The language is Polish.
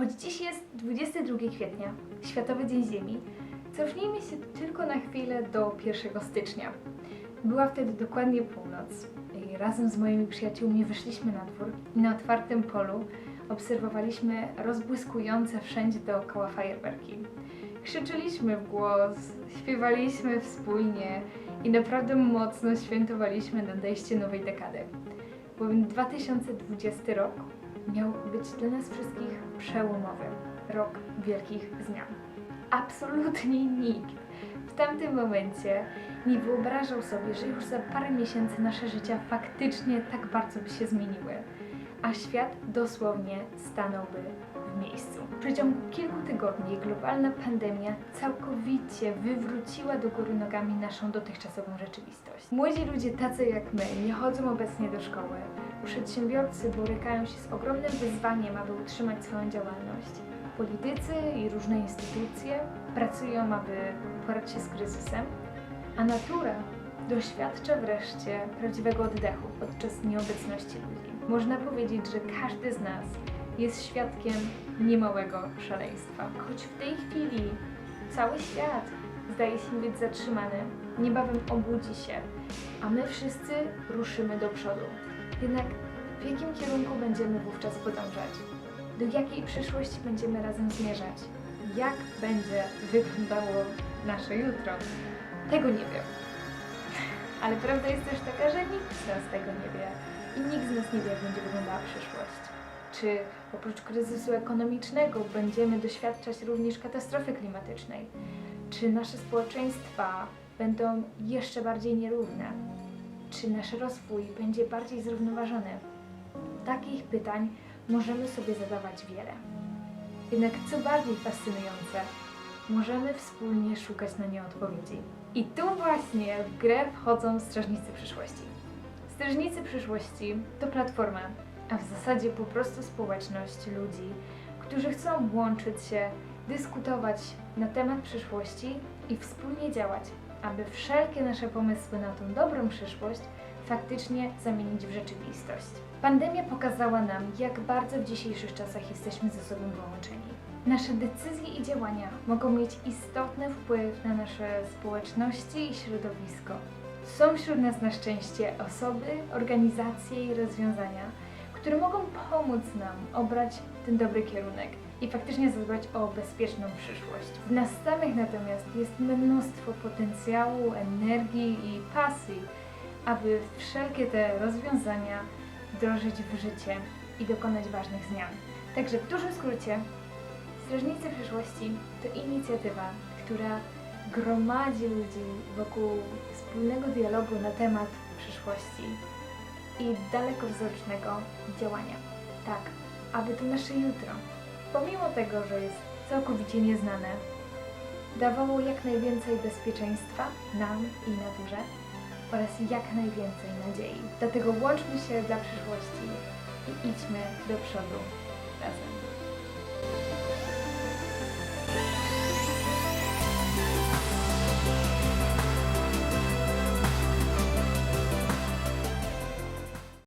Choć dziś jest 22 kwietnia, Światowy Dzień Ziemi, cofnijmy się tylko na chwilę do 1 stycznia. Była wtedy dokładnie północ i razem z moimi przyjaciółmi wyszliśmy na dwór i na otwartym polu obserwowaliśmy rozbłyskujące wszędzie dookoła fajerwerki. Krzyczyliśmy w głos, śpiewaliśmy wspólnie i naprawdę mocno świętowaliśmy nadejście nowej dekady. Bowiem 2020 rok miał być dla nas wszystkich przełomowy. Rok wielkich zmian. Absolutnie nikt w tamtym momencie nie wyobrażał sobie, że już za parę miesięcy nasze życia faktycznie tak bardzo by się zmieniły, a świat dosłownie stanąłby w miejscu. W przeciągu kilku tygodni globalna pandemia całkowicie wywróciła do góry nogami naszą dotychczasową rzeczywistość. Młodzi ludzie tacy jak my nie chodzą obecnie do szkoły. Przedsiębiorcy borykają się z ogromnym wyzwaniem, aby utrzymać swoją działalność. Politycy i różne instytucje pracują, aby poradzić się z kryzysem, a natura doświadcza wreszcie prawdziwego oddechu podczas nieobecności ludzi. Można powiedzieć, że każdy z nas jest świadkiem niemałego szaleństwa. Choć w tej chwili cały świat zdaje się być zatrzymany, niebawem obudzi się, a my wszyscy ruszymy do przodu. Jednak w jakim kierunku będziemy wówczas podążać? Do jakiej przyszłości będziemy razem zmierzać? Jak będzie wyglądało nasze jutro? Tego nie wiem. Ale prawda jest też taka, że nikt z nas tego nie wie i nikt z nas nie wie, jak będzie wyglądała przyszłość. Czy oprócz kryzysu ekonomicznego będziemy doświadczać również katastrofy klimatycznej? Czy nasze społeczeństwa będą jeszcze bardziej nierówne? Czy nasz rozwój będzie bardziej zrównoważony? Takich pytań możemy sobie zadawać wiele. Jednak co bardziej fascynujące, możemy wspólnie szukać na nie odpowiedzi. I tu właśnie w grę wchodzą Strażnicy Przyszłości. Strażnicy Przyszłości to platforma, a w zasadzie po prostu społeczność ludzi, którzy chcą łączyć się, dyskutować na temat przyszłości i wspólnie działać, aby wszelkie nasze pomysły na tą dobrą przyszłość faktycznie zamienić w rzeczywistość. Pandemia pokazała nam, jak bardzo w dzisiejszych czasach jesteśmy ze sobą połączeni. Nasze decyzje i działania mogą mieć istotny wpływ na nasze społeczności i środowisko. Są wśród nas na szczęście osoby, organizacje i rozwiązania, które mogą pomóc nam obrać ten dobry kierunek i faktycznie zadbać o bezpieczną przyszłość. W nas samych natomiast jest mnóstwo potencjału, energii i pasji, aby wszelkie te rozwiązania wdrożyć w życie i dokonać ważnych zmian. Także w dużym skrócie, Strażnicy Przyszłości to inicjatywa, która gromadzi ludzi wokół wspólnego dialogu na temat przyszłości i dalekowzrocznego działania. Tak, aby to nasze jutro, pomimo tego, że jest całkowicie nieznane, dawało jak najwięcej bezpieczeństwa nam i naturze oraz jak najwięcej nadziei. Dlatego łączmy się dla przyszłości i idźmy do przodu razem.